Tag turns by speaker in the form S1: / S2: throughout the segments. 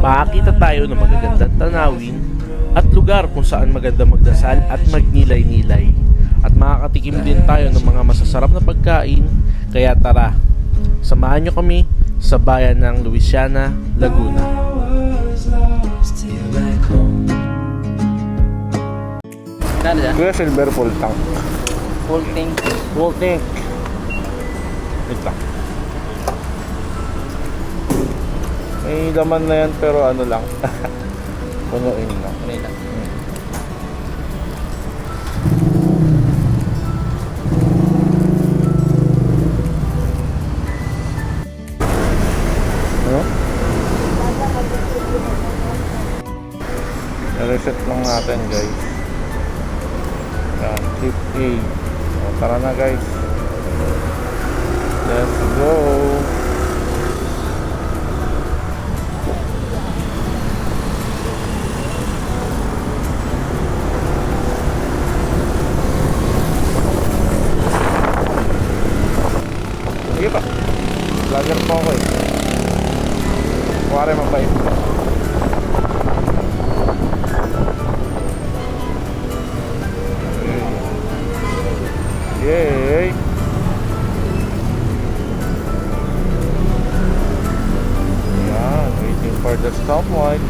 S1: makakita tayo ng magagandang tanawin at lugar kung saan maganda magdasal at magnilay-nilay. At makakatikim din tayo ng mga masasarap na pagkain. Kaya tara, samahan nyo kami sa bayan ng Louisiana, Laguna.
S2: Kano dyan?
S1: Kuya Silver full tank.
S2: Full tank.
S1: Full tank. Wait lang. May laman na yan pero ano lang. Punuin lang.
S2: Yun lang?
S1: Ano? reset lang natin guys. Yan, tip A. O, tara na guys. The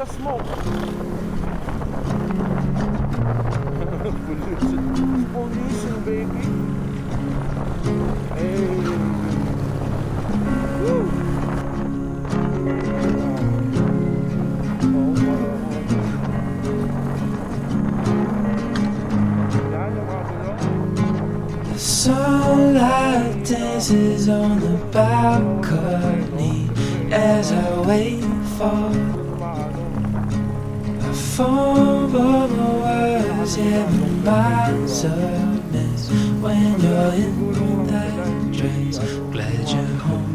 S1: cloud o it's a smoke? Pollution. Pollution, baby. Hey. Woo!
S3: The sunlight dances on the balcony as I wait for of miss when you're in that dress. Glad you're home.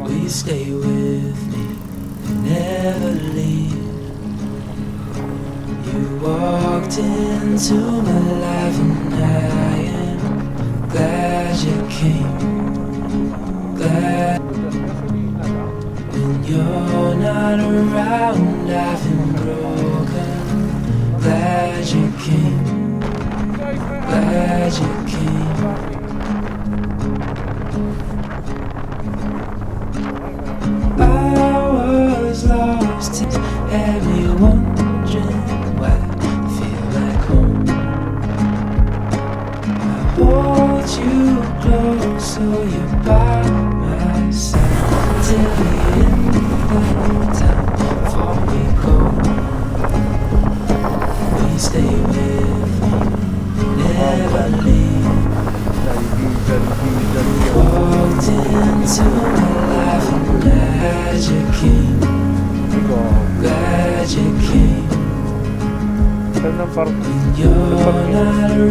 S3: Will you stay with me? Never leave. You walked into my life and I am glad you came. Glad when you're not around, I've been broken. Glad you came. Glad you came.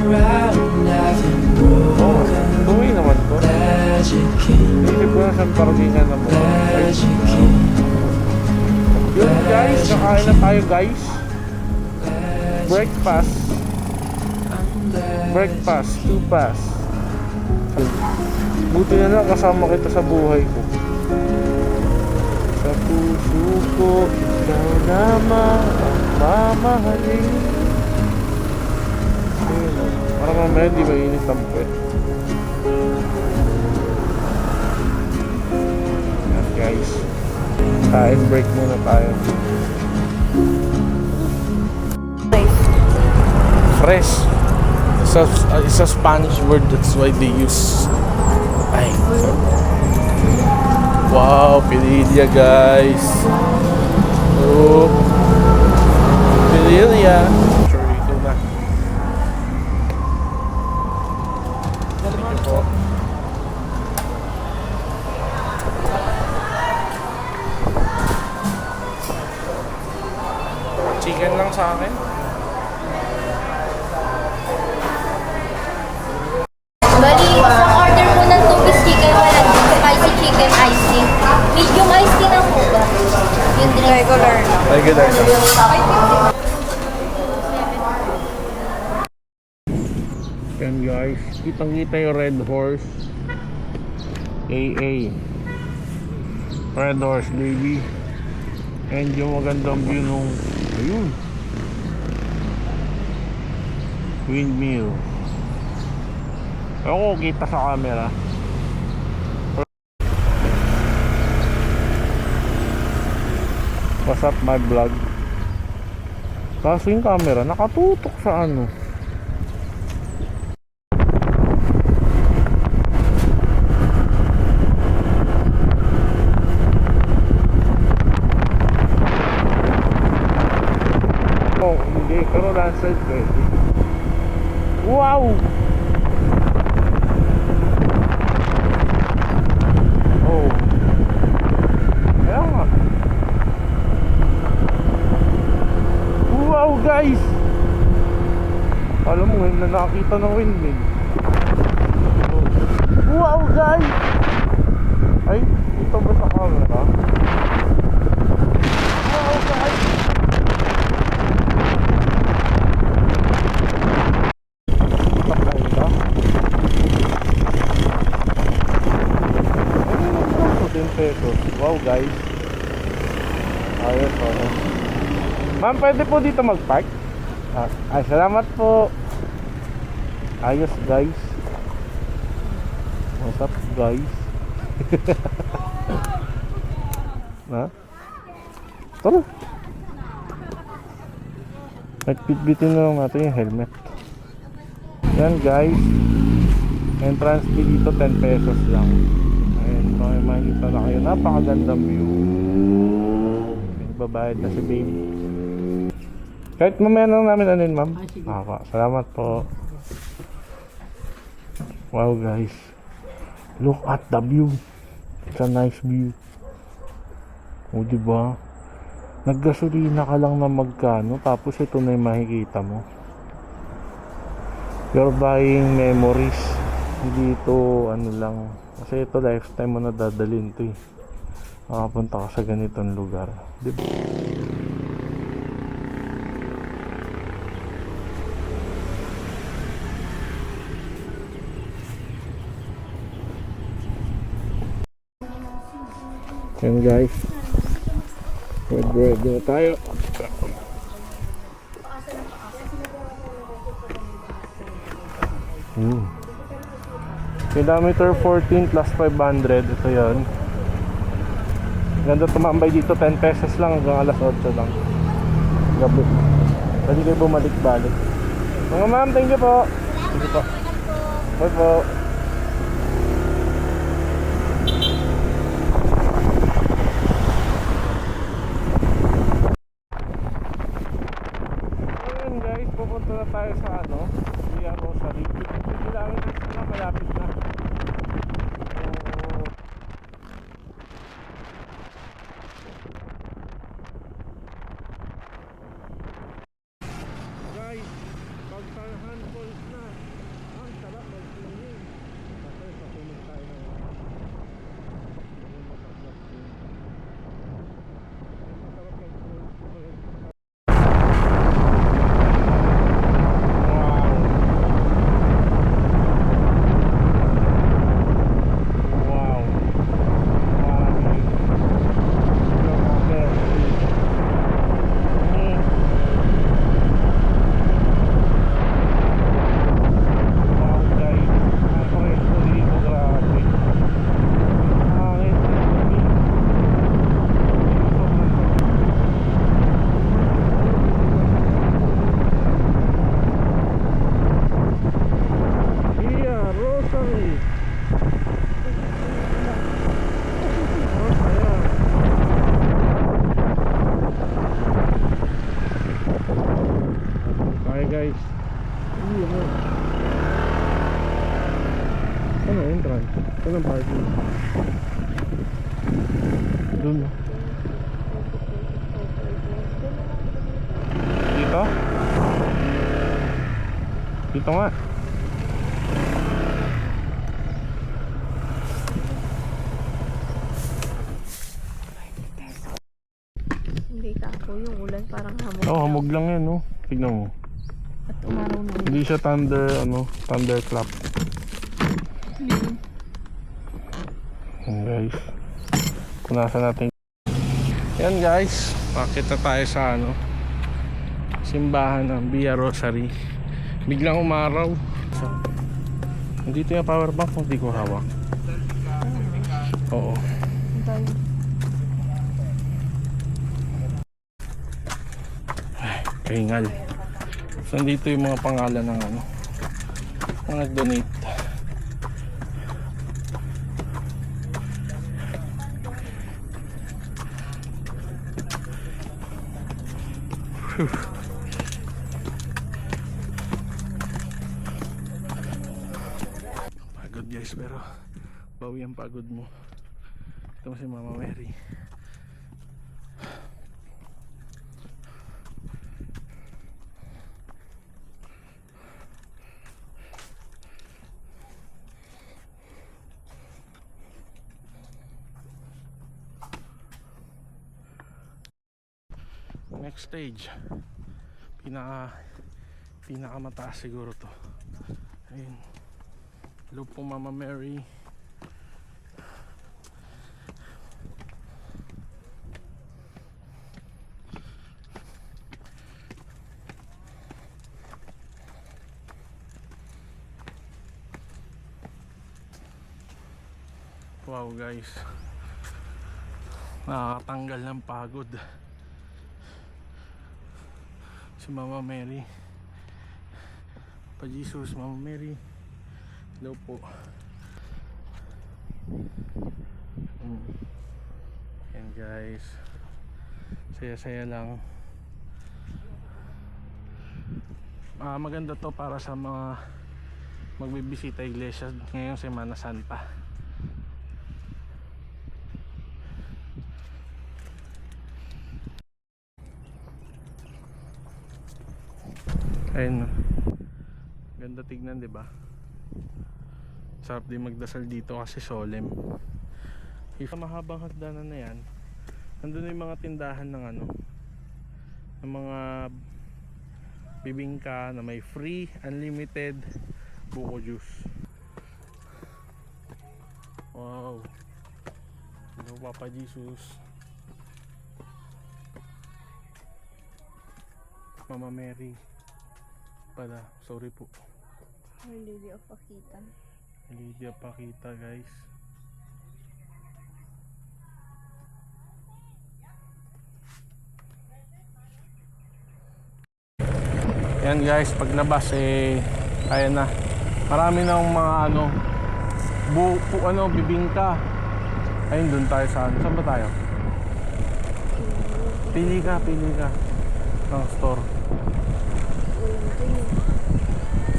S1: Oh, tuwi naman to. Isip ko na saan parkingan na mo. Yun guys, kakain na tayo guys. Breakfast. Breakfast. Two pass. Buti na lang kasama kita sa buhay ko. Sa puso ko, ikaw naman ang mamahalin. Parang mamaya di mainit ang puwet. Yan guys. Kain break muna tayo. Fresh. It's a, it's a Spanish word. That's why they use. Ay. Wow, Pililla guys. Oh. Pililla. Chorizo
S4: Regular na.
S1: Yan guys, kitang kita yung Red Horse. AA Red Horse baby. And yung magandang view nung Ayun. Windmill. Ako kita sa camera What's up my vlog Kaso yung camera nakatutok sa ano Oh, hindi. Pero landslide pwede. Wow! Oh. Kaya nga. Wow, guys! Alam mo, ngayon na nakakita ng windmill. Oh. Wow, guys! Ay, ito ba sa camera? Wow, guys! Patay ka? Yung nagkaso? 10 pesos. Wow, guys. Ayos, ano. Ma'am, pwede po dito mag-park? Ah, ay, salamat po. Ayos, guys. What's up, guys? ha? Tara. Nagpitbitin na lang natin yung helmet. Yan guys. Entrance fee dito 10 pesos lang. Ayan, may makikita na kayo. Napakagandang view. Nagbabayad na si baby. Kahit mamaya na namin anin, ma'am. Ah. Salamat po. Wow, guys. Look at the view. It's a nice view. O, diba? Naggasolina ka lang na magkano, tapos ito na yung makikita mo. You're buying memories. Hindi ito, ano lang. Kasi ito, lifetime mo na dadalhin to eh. Makapunta ka sa ganitong lugar. Diba? Yan guys. Red red na tayo. Hmm. Kilometer 14 plus 500. Ito yon. Ganda tumambay dito. 10 pesos lang hanggang alas 8 lang. Gabi. Pwede kayo bumalik-balik. Mga ma'am, thank you po. Thank you po. Bye po. Dito nga.
S5: Hindi ka ako yung ulan parang hamog.
S1: Oh, hamog lang yan, no? Tignan mo.
S5: At umaraw na.
S1: Hindi siya thunder, ano, thunderclap. Yan guys. Punasan natin. Yan guys. Pakita tayo sa ano. Simbahan ng Via Rosary. Biglang umaraw. Nandito yung power bank kung di ko hawak. Oo.
S5: Tayo.
S1: Kaingal. So, nandito yung mga pangalan ng ano. Mga nag-donate. Phew. Bawi ang pagod mo. Ito si Mama Mary. next stage pinaka pinakamataas siguro to ayun hello po mama Mary wow guys. Nakakatanggal ng pagod. Si Mama Mary. Pa Jesus, Mama Mary. Hello po. Mm. guys. Saya saya lang. Ah, maganda to para sa mga magbibisita iglesia ngayong Semana Santa Ayun. no. Ganda tignan, ba? Sarap din magdasal dito kasi solemn. If mahabang hagdanan na 'yan, nandun na yung mga tindahan ng ano, ng mga bibingka na may free, unlimited buko juice. Wow. Hello, Papa Jesus. Mama Mary pala. Sorry po.
S5: Of Akitan.
S1: Lydia Pakita guys. Yan guys, paglabas eh ayan na. Marami na mga ano bu, bu ano bibingka. Ayun doon tayo sa ano. Saan ba tayo? Pili ka, pili ka. Ng store.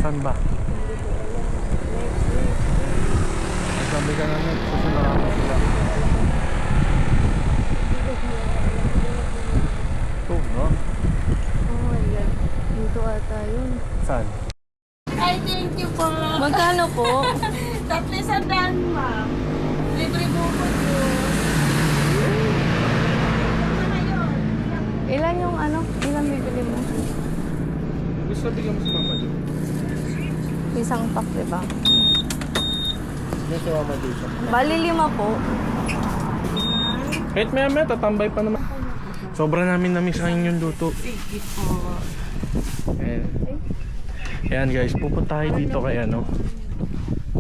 S1: Saan ba? Sabi ka na net kasi marami sila. Ito, no?
S5: Oh my God. Dito ata yun.
S1: Saan?
S6: Ay, thank you po.
S5: Magkano po?
S6: Tatlo sa daan, ma'am. Libre po. Na yun?
S5: Ilan yung ano? Mo?
S1: Gusto bigyan mo si Mama Jo.
S5: Isang pack, di ba?
S1: Yan si Mama Jo siya.
S5: Bali lima po.
S1: Kahit maya maya, tatambay pa naman. Sobra namin na-miss ang inyong luto. Ayan. Ayan guys, pupunta tayo dito kay ano.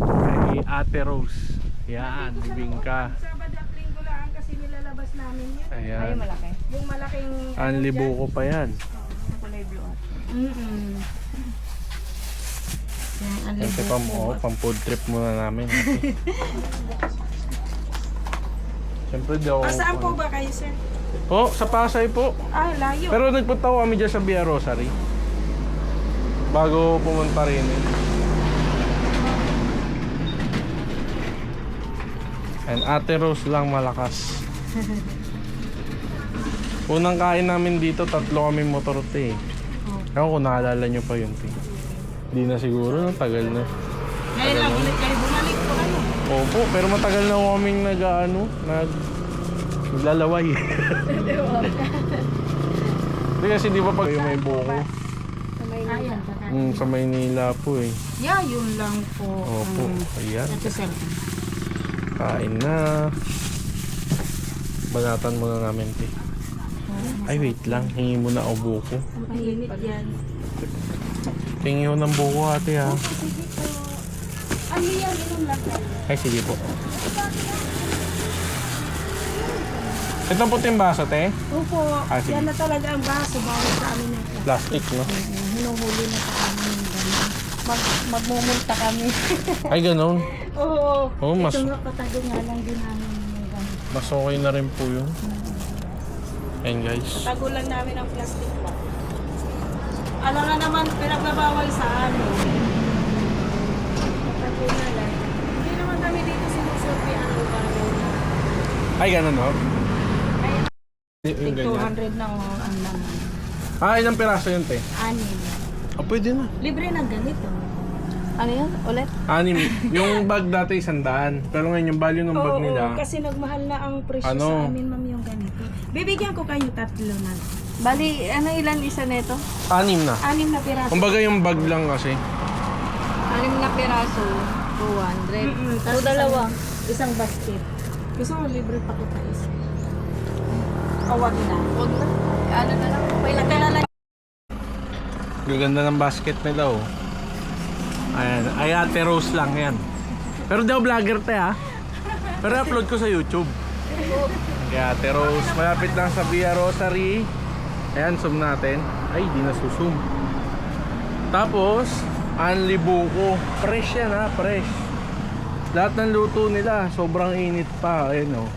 S1: Kay Ate Rose. Yan, bibingka.
S6: Kasi nilalabas namin yun.
S1: Ayan.
S5: malaki.
S6: Yung malaking...
S1: Ang libo ko pa yan.
S5: Kulay blue.
S6: Mm-mm. Yan, ang
S1: pam,
S6: po.
S1: oh, pang food trip muna namin. Siyempre ako...
S6: Ah, saan po ba kayo, sir?
S1: Oh, sa Pasay po.
S6: Ah, layo.
S1: Pero nagpunta ko kami dyan sa Via Rosary. Bago pumunta rin eh. And Ate Rose lang malakas. Unang kain namin dito, tatlo kami motor te. Ewan ko naalala nyo pa yun te. Hindi na siguro, no? tagal na.
S6: Ngayon lang ulit kayo bumalik po ano.
S1: Opo, pero matagal na kaming nag ano, nag naglalaway. Hindi kasi di ba pag yung may buko,
S6: Ayan.
S1: mm, sa Maynila po eh.
S6: Yeah, yun lang po.
S1: Opo, ayan.
S6: Ito sir.
S1: Kain na. Banatan muna namin te. Ay wait lang, hingi mo na ako buko.
S6: Mainit yan.
S1: Hingi ko ng buko ate ha.
S6: Ano yan? Inom lang tayo.
S1: Ay sige po. Ito po yung baso te.
S6: Opo.
S1: Ah, sige.
S6: yan na talaga ang baso. Bawal sa amin yung
S1: Plastic no?
S6: hinuhuli na sa amin. Mag, magmumulta kami.
S1: Ay ganun.
S6: Oo.
S1: Oh, mas
S6: Ito nga patago nga lang din namin
S1: mas okay na rin po yun. Ayan guys.
S6: Tago lang namin ang plastic ba. Alam nga naman, pinagbabawal sa amin. Tago na lang. Hindi naman kami dito sinusurvey ang lugar na.
S1: Ay ganun no? Y- Yung
S6: Tig
S1: ganyan.
S6: 200 na ang laman.
S1: Ah, ilang piraso yun te?
S6: Anim.
S1: Ah, pwede na.
S6: Libre na ganito.
S5: Ano yan? Ulit?
S1: Anim. yung bag dati isandaan. Pero ngayon yung value ng bag
S6: Oo,
S1: nila.
S6: kasi nagmahal na ang presyo
S1: Ano?
S6: sa amin, ma'am, yung ganito. Bibigyan ko kayo tatlo na.
S5: Bali, ano ilan isa neto?
S1: Anim na.
S6: Anim na piraso.
S1: Kumbaga yung bag lang kasi.
S5: Anim na piraso. 200.
S6: Mm-mm,
S5: O
S6: tapos
S5: dalawa.
S6: Isang, basket. Gusto mo libre pa kita isa. O wag na.
S5: Huwag na. Ano na lang. May
S6: Lagay na lang.
S1: Gaganda ng basket nila oh. Ayan. Ay ate Rose lang yan. Pero di ako vlogger te ha. Pero upload ko sa YouTube. Kaya ate Rose. Malapit lang sa Via Rosary. Ayan, zoom natin. Ay, di na susum. Tapos, Anli Buko. Fresh yan ha, fresh. Lahat ng luto nila, sobrang init pa. Ayan oh.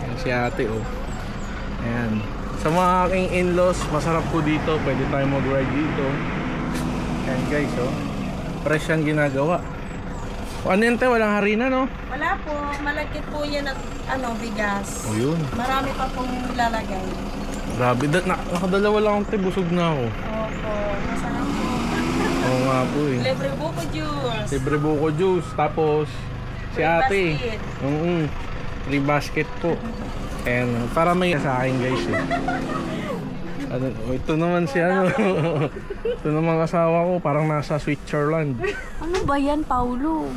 S1: Ayan si ate oh. Ayan. Sa mga aking in-laws, masarap po dito. Pwede tayo mag-ride dito. Ayan guys, oh. Fresh ang ginagawa. Ano yun, te? Walang harina, no?
S6: Wala po. Malagkit po yan at ano, bigas.
S1: O, yun.
S6: Marami pa pong lalagay.
S1: Grabe. Da- na- nakadalawa lang ako, te. Busog na ako.
S6: Opo. Masarap po.
S1: Oo nga po, eh.
S6: Libre buko juice.
S1: Libre buko juice. Tapos, si
S6: Free
S1: ate.
S6: basket.
S1: Oo. Free basket po. Ayan. Para may sa akin, guys, eh. Ano, oh, ito naman si ano. ito naman asawa ko. Parang nasa Switzerland.
S5: Ano ba yan, Paulo?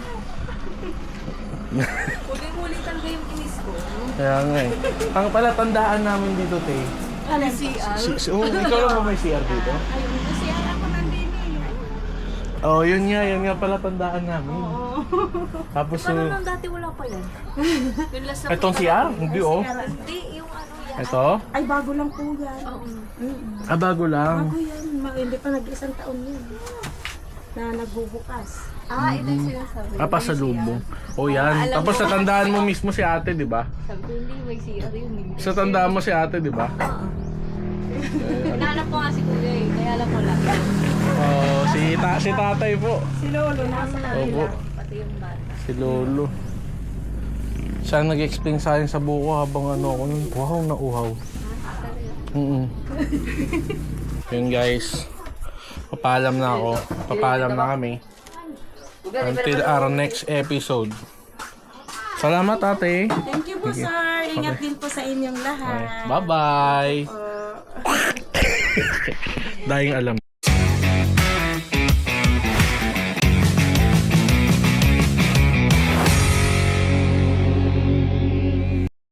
S6: Huli-huli talaga yung inis ko.
S1: Kaya nga eh. Ang pala tandaan namin dito, te.
S6: Ano si
S1: Si, si, oh, ikaw lang ba may CR dito?
S6: Ayun, kasi ako nandini eh.
S1: Oh, yun nga, yun nga pala tandaan namin. Tapos,
S5: Paano
S1: uh,
S5: nang dati wala pa yan? Yung last na
S1: itong CR? Hindi, oh.
S5: Hindi.
S1: Ito?
S6: Ay, bago lang po yan.
S1: Ah, bago lang.
S6: Bago yan. Ma- Hindi pa nag-isang taon yan. Na nagbubukas.
S5: Ah, ito yung sinasabi.
S1: Ah, pasalubong. Oh, yan. Tapos sa tandaan mo mismo si ate, di ba?
S5: Sabi ko, hindi, may CR yun.
S1: Sa tandaan mo si ate, di ba?
S5: Hinahanap ko nga si Kuya eh, kaya alam ko lang.
S1: Oh, si, ta si tatay po.
S6: Si Lolo, nasa
S1: Opo.
S5: Pati yung bata.
S1: Si Lolo. Siya ang nag-explain sa akin sa buko habang ano ako nun. Wow, nauhaw. Mm Yun guys. Papalam na ako. Papalam na kami. Until our next episode. Salamat ate.
S6: Thank you po, sir. Ingat din po sa inyong lahat.
S1: Bye-bye. Dahing alam.